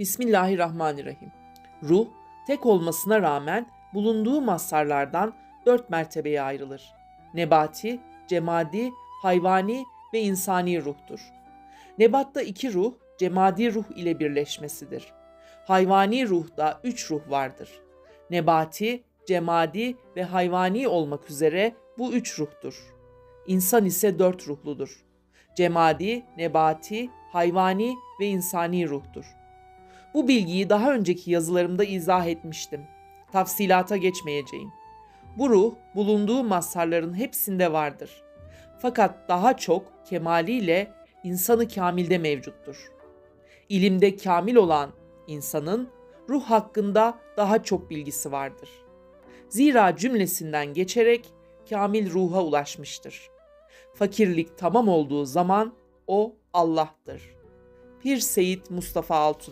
Bismillahirrahmanirrahim. Ruh, tek olmasına rağmen bulunduğu mazharlardan dört mertebeye ayrılır. Nebati, cemadi, hayvani ve insani ruhtur. Nebatta iki ruh, cemadi ruh ile birleşmesidir. Hayvani ruhta üç ruh vardır. Nebati, cemadi ve hayvani olmak üzere bu üç ruhtur. İnsan ise dört ruhludur. Cemadi, nebati, hayvani ve insani ruhtur. Bu bilgiyi daha önceki yazılarımda izah etmiştim. Tafsilata geçmeyeceğim. Bu ruh bulunduğu mazharların hepsinde vardır. Fakat daha çok kemaliyle insanı kamilde mevcuttur. İlimde kamil olan insanın ruh hakkında daha çok bilgisi vardır. Zira cümlesinden geçerek kamil ruha ulaşmıştır. Fakirlik tamam olduğu zaman o Allah'tır. Pir Seyit Mustafa Altun